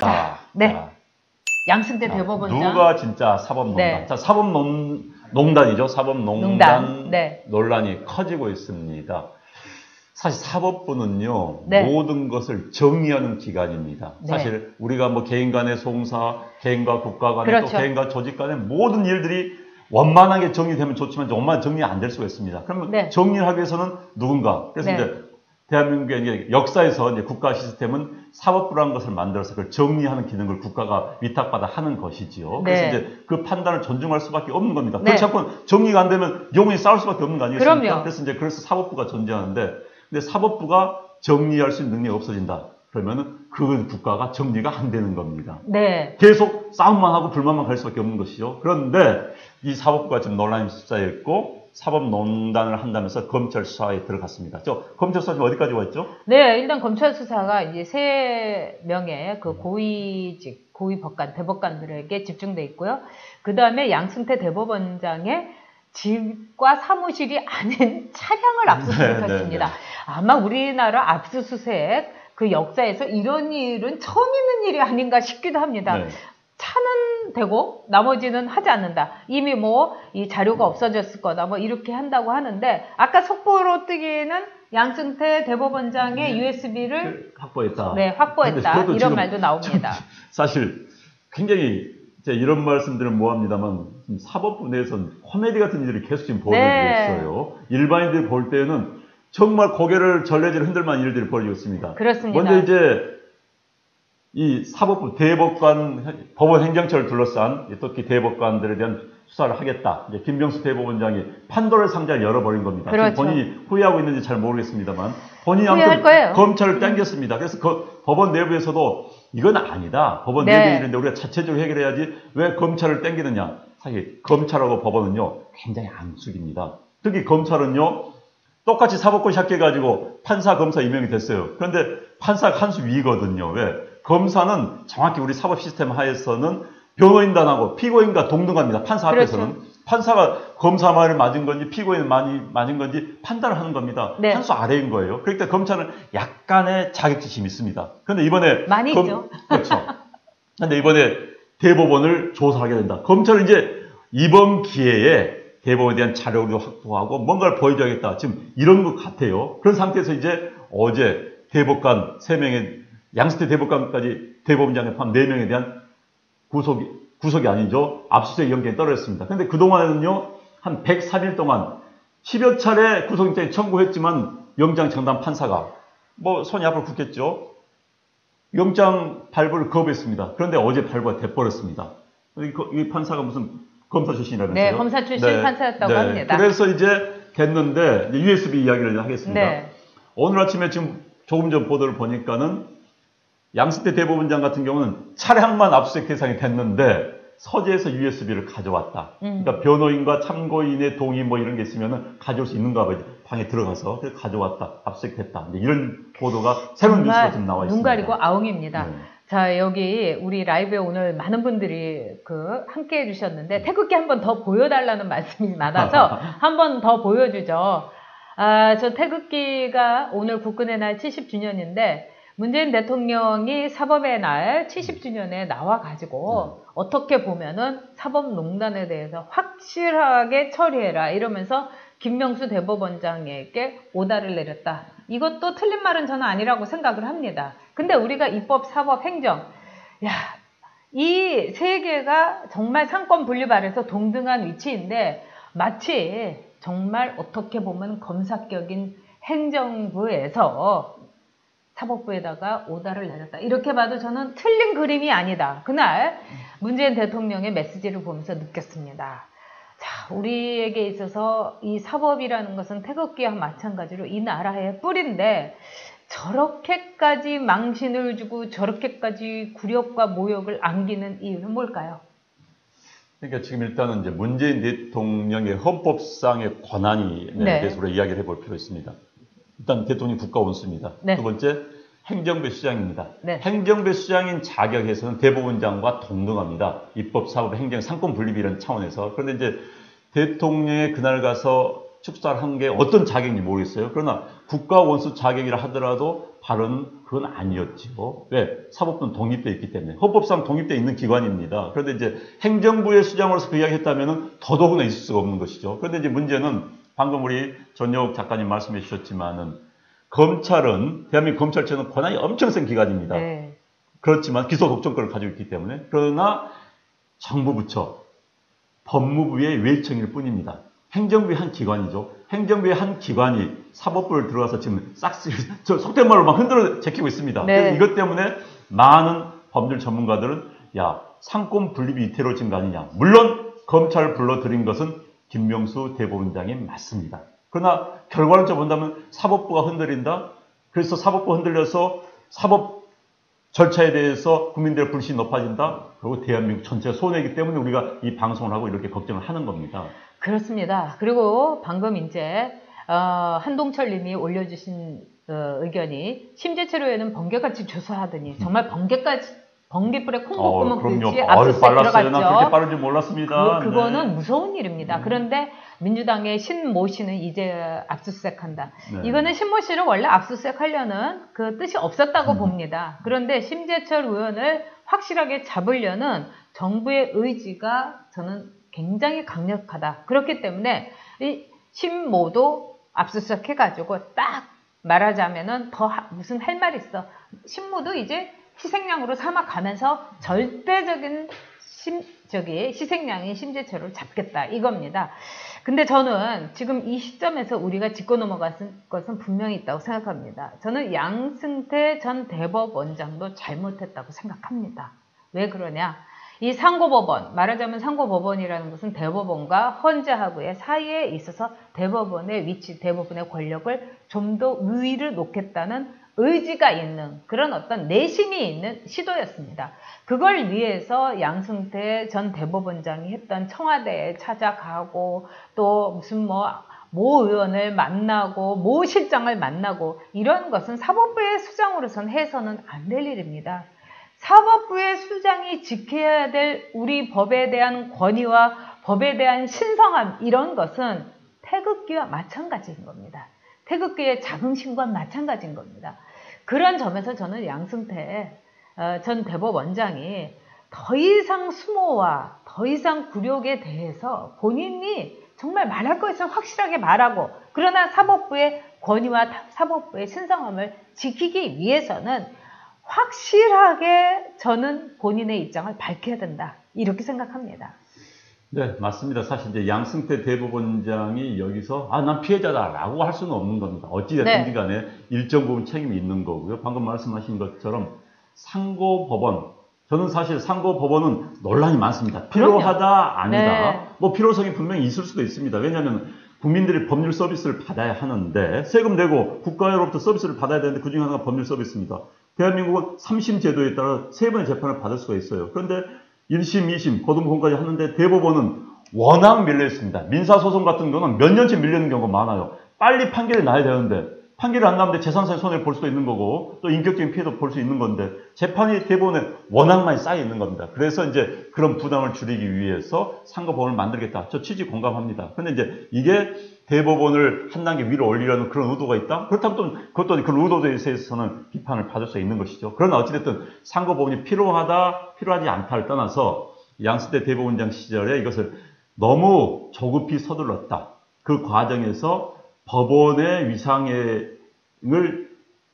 자, 네. 자, 양승태 자, 대법원장. 누가 진짜 사법농단? 네. 자, 사법농단이죠. 사법농단 농단. 네. 논란이 커지고 있습니다. 사실 사법부는요 네. 모든 것을 정의하는 기관입니다. 네. 사실 우리가 뭐 개인 간의 송사, 개인과 국가 간의 그렇죠. 또 개인과 조직 간의 모든 일들이 원만하게 정리되면 좋지만 원만 정리 안 될 수가 있습니다. 그러면 네. 정리를 하기 위해서는 누군가 그래서 네. 이제 대한민국의 이제 역사에서 이제 국가 시스템은 사법부라는 것을 만들어서 그걸 정리하는 기능을 국가가 위탁받아 하는 것이지요. 그래서 네. 이제 그 판단을 존중할 수밖에 없는 겁니다. 네. 그렇지 않고는 정리가 안 되면 영원히 싸울 수밖에 없는 거 아니겠습니까? 그럼요. 그래서 이제 그래서 사법부가 존재하는데 근데 사법부가 정리할 수 있는 능력이 없어진다. 그러면은 그 국가가 정리가 안 되는 겁니다. 네. 계속 싸움만 하고 불만만 갈 수밖에 없는 것이죠. 그런데 이 사법부가 지금 논란이 숫자에 있고 사법농단을 한다면서 검찰 수사에 들어갔습니다. 저 검찰 수사 지금 어디까지 왔죠? 네, 일단 검찰 수사가 이제 세 명의 그 고위직, 고위 법관, 대법관들에게 집중돼 있고요. 그 다음에 양승태 대법원장의 집과 사무실이 아닌 차량을 압수수색했습니다. 네, 네, 아마 우리나라 압수수색 그 역사에서 이런 일은 처음 있는 일이 아닌가 싶기도 합니다. 네. 차는 되고 나머지는 하지 않는다. 이미 뭐 이 자료가 없어졌을 거다. 뭐 이렇게 한다고 하는데 아까 속보로 뜨기는 양승태 대법원장의 네. USB를 확보했다. 네, 확보했다. 이런 말도 나옵니다. 사실 굉장히 이런 말씀들은 뭐합니다만 사법부 내에서는 코미디 같은 일들이 계속 지금 벌어지고 네. 있어요. 일반인들이 볼 때는 정말 고개를 절레절 흔들만 일들이 벌어지고 있습니다. 그렇습니다. 먼저 이제 이 사법부 대법관 법원 행정처를 둘러싼 특히 대법관들에 대한 수사를 하겠다. 이제 김병수 대법원장이 판도라의 상자를 열어버린 겁니다. 그렇죠. 본인이 후회하고 있는지 잘 모르겠습니다만 본인이 아무튼 거예요. 검찰을 땡겼습니다. 그래서 그 법원 내부에서도 이건 아니다. 법원 네. 내부 일인데 우리가 자체적으로 해결해야지 왜 검찰을 땡기느냐. 사실 검찰하고 법원은요 굉장히 앙숙입니다. 특히 검찰은요 똑같이 사법권 시작해가지고 판사, 검사 임명이 됐어요. 그런데 판사가 한 수 위거든요. 왜? 검사는 정확히 우리 사법 시스템 하에서는 변호인단하고 피고인과 동등합니다. 판사 그렇죠. 앞에서는. 판사가 검사 말을 맞은 건지 피고인 많이 맞은 건지 판단을 하는 겁니다. 네. 한수 아래인 거예요. 그러니까 검찰은 약간의 자격지심이 있습니다. 그런데 이번에 많이 검- 있죠. 그렇죠. 근데 이번에 대법원을 조사하게 된다. 검찰은 이제 이번 기회에 대법원에 대한 자료를 확보하고 뭔가를 보여줘야겠다. 지금 이런 것 같아요. 그런 상태에서 이제 어제 대법관 3명의 양승태 대법관까지 대법원장에 포함 4명에 대한 구속이, 구속이 아니죠. 압수수색 영장이 떨어졌습니다. 근데 그동안은요, 한 103일 동안 10여 차례 구속영장이 청구했지만 영장 청단 판사가 뭐 손이 앞으로 굳겠죠. 영장 발부를 거부했습니다. 그런데 어제 발부가 돼버렸습니다. 이 판사가 무슨 검사 출신이라면서요? 네, 검사 출신 판사였다고 합니다. 그래서 이제 됐는데 이제 USB 이야기를 하겠습니다. 네. 오늘 아침에 지금 조금 전 보도를 보니까는 양승태 대법원장 같은 경우는 차량만 압수수색 대상이 됐는데 서재에서 USB를 가져왔다. 음. 그러니까 변호인과 참고인의 동의 뭐 이런 게 있으면 가져올 수 있는가 봐요. 방에 들어가서 그래서 가져왔다. 압수수색됐다. 이제 이런 보도가 새로운 뉴스가 지금 나와 있습니다. 눈 가리고 아웅입니다. 네. 자, 여기 우리 라이브에 오늘 많은 분들이 그 함께 해주셨는데 태극기 한 번 더 보여달라는 말씀이 많아서 한 번 더 보여주죠. 아, 저 태극기가 오늘 국군의 날 70주년인데 문재인 대통령이 사법의 날 70주년에 나와가지고 어떻게 보면은 사법농단에 대해서 확실하게 처리해라 이러면서 김명수 대법원장에게 오다를 내렸다. 이것도 틀린 말은 저는 아니라고 생각을 합니다. 근데 우리가 입법, 사법, 행정, 야, 이 세 개가 정말 상권 아래서 동등한 위치인데 마치 정말 어떻게 보면 검사격인 행정부에서 사법부에다가 오다를 내렸다. 이렇게 봐도 저는 틀린 그림이 아니다. 그날 문재인 대통령의 메시지를 보면서 느꼈습니다. 자, 우리에게 있어서 이 사법이라는 것은 태극기와 마찬가지로 이 나라의 뿌리인데 저렇게까지 망신을 주고 저렇게까지 굴욕과 모욕을 안기는 이유는 뭘까요? 그러니까 지금 일단은 이제 문재인 대통령의 헌법상의 권한이 네. 대해서 우리가 이야기를 해볼 필요 있습니다. 일단 대통령이 국가 원수입니다. 네. 두 번째 행정부 수장입니다. 네. 행정부 수장인 자격에서는 대법원장과 동등합니다. 입법, 사법, 행정, 상권 분립이라는 차원에서. 그런데 이제 대통령의 그날 가서 축사를 한게 어떤 자격인지 모르겠어요. 그러나 국가 원수 자격이라 하더라도 발언은 그건 아니었지요. 왜? 사법부는 독립되어 있기 때문에. 헌법상 독립되어 있는 기관입니다. 그런데 이제 행정부의 수장으로서 그 이야기 했다면 더더구나 있을 수가 없는 것이죠. 그런데 이제 문제는 방금 우리 전역 작가님 말씀해 주셨지만은 검찰은 대한민국 검찰청은 권한이 엄청 센 기관입니다. 네. 그렇지만 기소 독점권을 가지고 있기 때문에 그러나 정부 부처 법무부의 외청일 뿐입니다. 행정부의 한 기관이죠. 행정부의 한 기관이 사법부를 들어가서 지금 싹쓸이 저 속된 말로 막 흔들어 제끼고 있습니다. 네. 이것 때문에 많은 법률 전문가들은 야 상권 분립이 이태로진 거 아니냐. 물론 검찰을 불러들인 것은 김명수 대법원장이 맞습니다. 그러나 결과론적으로 본다면 사법부가 흔들린다. 그래서 사법부 흔들려서 사법 절차에 대해서 국민들의 불신이 높아진다. 그리고 대한민국 전체가 손해이기 때문에 우리가 이 방송을 하고 이렇게 걱정을 하는 겁니다. 그렇습니다. 그리고 방금 이제 어, 한동철 님이 올려주신 어, 의견이 심재체로에는 번개같이 조사하더니 정말 번개까지 번개불에 콩고구멍 듯이 압수수색 들어갔죠. 그렇게 빠른지 몰랐습니다. 그, 거는 네. 무서운 일입니다. 음. 그런데 민주당의 신 모 씨는 이제 압수수색한다. 네. 이거는 신 모 씨를 원래 압수수색하려는 그 뜻이 없었다고 음. 봅니다. 그런데 심재철 의원을 확실하게 잡으려는 정부의 의지가 저는 굉장히 강력하다. 그렇기 때문에 이 신모도 압수수색 해가지고 딱 말하자면은 더 무슨 할 말 있어. 신모도 이제 희생양으로 삼아가면서 절대적인 심, 저기 희생양인 심재철을 잡겠다 이겁니다. 근데 저는 지금 이 시점에서 우리가 짚고 넘어갔은 것은 분명히 있다고 생각합니다. 저는 양승태 전 대법원장도 잘못했다고 생각합니다. 왜 그러냐? 이 상고법원, 말하자면 상고법원이라는 것은 대법원과 헌재하고의 사이에 있어서 대법원의 위치, 대법원의 권력을 좀 더 우위를 놓겠다는 의지가 있는 그런 어떤 내심이 있는 시도였습니다. 그걸 위해서 양승태 전 대법원장이 했던 청와대에 찾아가고 또 무슨 뭐모 의원을 만나고 모 실장을 만나고 이런 것은 사법부의 수장으로선 해서는 안 될 일입니다. 사법부의 수장이 지켜야 될 우리 법에 대한 권위와 법에 대한 신성함 이런 것은 태극기와 마찬가지인 겁니다. 태극기의 자긍심과 마찬가지인 겁니다. 그런 점에서 저는 양승태 어, 전 대법원장이 더 이상 수모와 더 이상 굴욕에 대해서 본인이 정말 말할 거 있으면 확실하게 말하고 그러나 사법부의 권위와 사법부의 신성함을 지키기 위해서는 확실하게 저는 본인의 입장을 밝혀야 된다. 이렇게 생각합니다. 네, 맞습니다. 사실 이제 양승태 대법원장이 여기서 아, 난 피해자다라고 할 수는 없는 겁니다. 어찌됐든지 간에 네. 일정 부분 책임이 있는 거고요. 방금 말씀하신 것처럼 상고법원, 저는 사실 상고법원은 논란이 많습니다. 필요하다, 아니다. 네. 뭐 필요성이 분명히 있을 수도 있습니다. 왜냐하면 국민들이 법률 서비스를 받아야 하는데 세금 내고 국가로부터 서비스를 받아야 되는데 그 중에 하나가 법률 서비스입니다. 대한민국은 3심 제도에 따라 세 번의 재판을 받을 수가 있어요. 그런데 1심, 2심, 고등법원까지 하는데 대법원은 워낙 밀려 있습니다. 민사소송 같은 경우는 몇 년째 밀리는 경우가 많아요. 빨리 판결이 나야 되는데 판결이 안 나는데 재산상의 손해를 볼 수도 있는 거고 또 인격적인 피해도 볼 수 있는 건데 재판이 대법원에 워낙 많이 쌓여 있는 겁니다. 그래서 이제 그런 부담을 줄이기 위해서 상고법원을 만들겠다. 저 취지 공감합니다. 근데 이제 이게 대법원을 한 단계 위로 올리려는 그런 의도가 있다? 그렇다면 또 그것도 그런 의도에 대해서는 비판을 받을 수 있는 것이죠. 그러나 어찌됐든 상고법원이 필요하다, 필요하지 않다를 떠나서 양승태 대법원장 시절에 이것을 너무 조급히 서둘렀다. 그 과정에서 법원의 위상을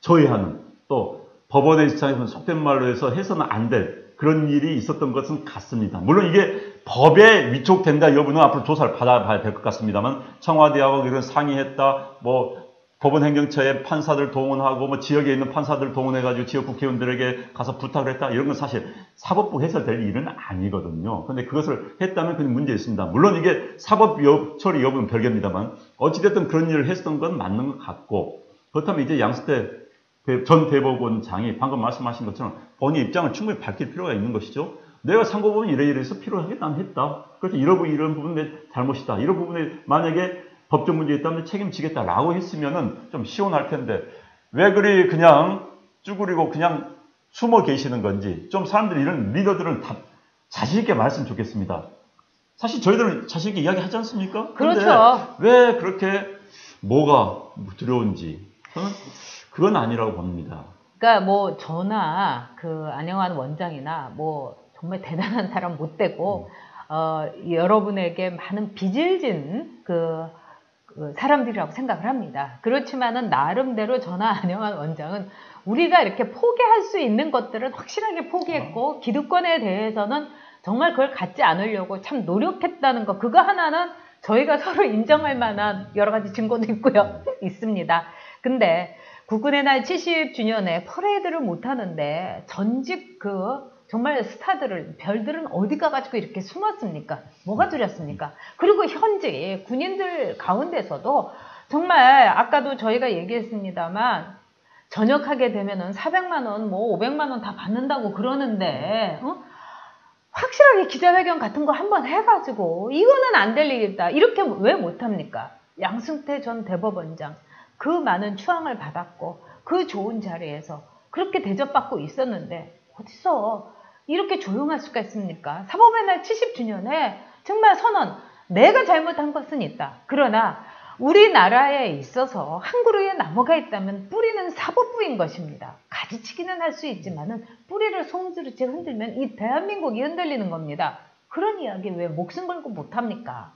저해하는 또 법원의 입장에서는 속된 말로 해서 해서는 안 될 그런 일이 있었던 것은 같습니다. 물론 이게 법에 위촉된다 여부는 앞으로 조사를 받아봐야 될 것 같습니다만 청와대하고 이런 상의했다 뭐 법원 행정처의 판사들 동원하고 뭐 지역에 있는 판사들 동원해가지고 지역 국회의원들에게 가서 부탁을 했다 이런 건 사실 사법부 해서될 일은 아니거든요. 근데 그것을 했다면 그냥 문제 있습니다. 물론 이게 사법 여, 처리 여부는 별개입니다만 어찌됐든 그런 일을 했던 건 맞는 것 같고 그렇다면 이제 양승태 전 대법원장이 방금 말씀하신 것처럼 본인 입장을 충분히 밝힐 필요가 있는 것이죠. 내가 상고보면 이래 이래서 필요하겠다면 했다. 그래서 이런 부분 이런 부분 내 잘못이다. 이런 부분에 만약에 법적 문제 있다면 책임지겠다라고 했으면은 좀 시원할 텐데 왜 그리 그냥 쭈그리고 그냥 숨어 계시는 건지 좀 사람들이 이런 리더들은 다 자신 있게 말씀 좋겠습니다. 사실 저희들은 자신 있게 이야기하지 않습니까? 그렇죠. 왜 그렇게 뭐가 두려운지 저는 그건 아니라고 봅니다. 그러니까 뭐 저나 그 안영환 원장이나 뭐 정말 대단한 사람 못 되고 어, 여러분에게 많은 빚을 진 그, 그 사람들이라고 생각을 합니다. 그렇지만은 나름대로 저나 안영환 원장은 우리가 이렇게 포기할 수 있는 것들은 확실하게 포기했고 기득권에 대해서는 정말 그걸 갖지 않으려고 참 노력했다는 거 그거 하나는 저희가 서로 인정할 만한 여러 가지 증거도 있고요 있습니다. 근데 국군의 날 70주년에 퍼레이드를 못 하는데 전직 그 정말 스타들을 별들은 어디 가 가지고 이렇게 숨었습니까? 뭐가 두렵습니까? 그리고 현재 군인들 가운데서도 정말 아까도 저희가 얘기했습니다만 전역하게 되면은 400만 원, 뭐 500만 원 다 받는다고 그러는데 어? 확실하게 기자회견 같은 거 한번 해가지고 이거는 안될 일이다. 이렇게 왜 못합니까? 양승태 전 대법원장 그 많은 추앙을 받았고 그 좋은 자리에서 그렇게 대접받고 있었는데 어디서 이렇게 조용할 수가 있습니까? 사법의 날 70주년에 정말 선언 내가 잘못한 것은 있다. 그러나 우리나라에 있어서 한 그루에 나무가 있다면 뿌리는 사법부인 것입니다. 가지치기는 할 수 있지만은 뿌리를 송두리째 흔들면 이 대한민국이 흔들리는 겁니다. 그런 이야기 왜 목숨 걸고 못합니까?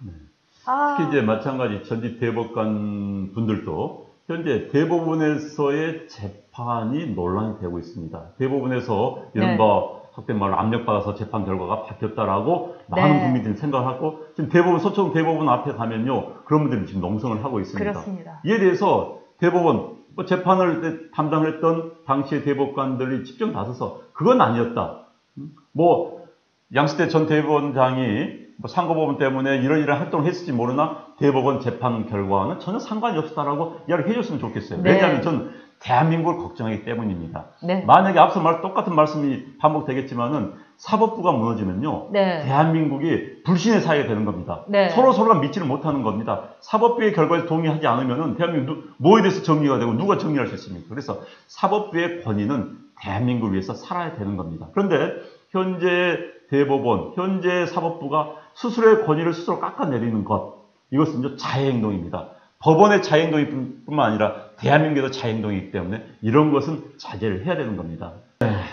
아, 특히 이제 마찬가지 전직 대법관 분들도 현재 대법원에서의 재판이 논란이 되고 있습니다. 대법원에서 이른바 학된 말로 압력받아서 재판 결과가 바뀌었다라고 많은 네. 국민들이 생각하고 지금 대법원 서청 대법원 앞에 가면요 그런 분들이 지금 농성을 하고 있습니다. 그렇습니다. 이에 대해서 대법원 뭐 재판을 담당을 했던 당시의 대법관들이 직접 나서서 그건 아니었다. 음? 뭐 양승태 전 대법원장이 뭐 상고법원 때문에 이런 이런 활동을 했을지 모르나 대법원 재판 결과는 전혀 상관이 없다라고 이야기를 해줬으면 좋겠어요. 네. 왜냐하면 전 대한민국을 걱정하기 때문입니다. 네. 만약에 앞서 말 똑같은 말씀이 반복되겠지만은 사법부가 무너지면요. 네. 대한민국이 불신의 사회가 되는 겁니다. 네. 서로 서로가 믿지를 못하는 겁니다. 사법부의 결과에 동의하지 않으면은 대한민국 누- 뭐에 대해서 정리가 되고 누가 정리할 수 있습니까? 그래서 사법부의 권위는 대한민국을 위해서 살아야 되는 겁니다. 그런데 현재 대법원, 현재 사법부가 스스로의 권위를 스스로 깎아내리는 것 이것은 이제 자해행동입니다. 법원의 자해행동뿐만 아니라 대한민국에도 자해행동이기 때문에 이런 것은 자제를 해야 되는 겁니다.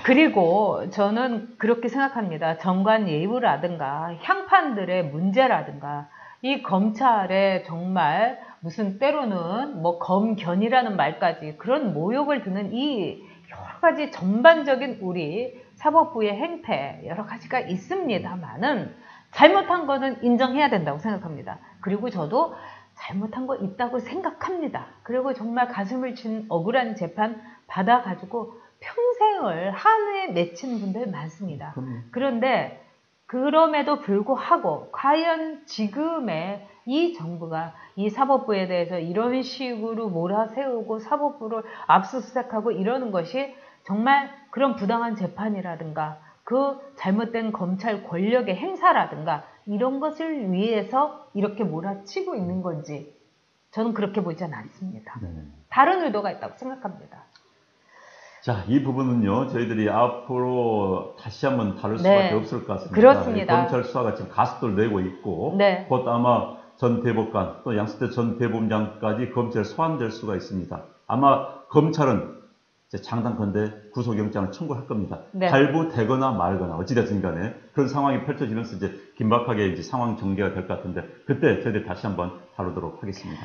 그리고 저는 그렇게 생각합니다. 정관 예우라든가 향판들의 문제라든가 이 검찰에 정말 무슨 때로는 뭐 검견이라는 말까지 그런 모욕을 드는 이 여러 가지 전반적인 우리 사법부의 행태 여러 가지가 있습니다만은 잘못한 거는 인정해야 된다고 생각합니다. 그리고 저도 잘못한 거 있다고 생각합니다. 그리고 정말 가슴을 친 억울한 재판 받아가지고 평생을 한에 맺힌 분들 많습니다. 그런데 그럼에도 불구하고 과연 지금의 이 정부가 이 사법부에 대해서 이런 식으로 몰아세우고 사법부를 압수수색하고 이러는 것이 정말 그런 부당한 재판이라든가 그 잘못된 검찰 권력의 행사라든가 이런 것을 위해서 이렇게 몰아치고 있는 건지 저는 그렇게 보지는 않습니다. 네. 다른 의도가 있다고 생각합니다. 자, 이 부분은요, 저희들이 앞으로 다시 한번 다룰 네. 수밖에 없을 것 같습니다. 그렇습니다. 검찰 수사가 지금 가속도를 내고 있고, 네. 곧 아마 전 대법관, 또 양승태 전 대법원장까지 검찰 소환될 수가 있습니다. 아마 검찰은 장단컨대 구속영장을 청구할 겁니다. 네. 발부되거나 말거나 어찌됐든 간에 그런 상황이 펼쳐지면서 이제 긴박하게 이제 상황 전개가 될 것 같은데, 그때 저희들이 다시 한번 다루도록 하겠습니다.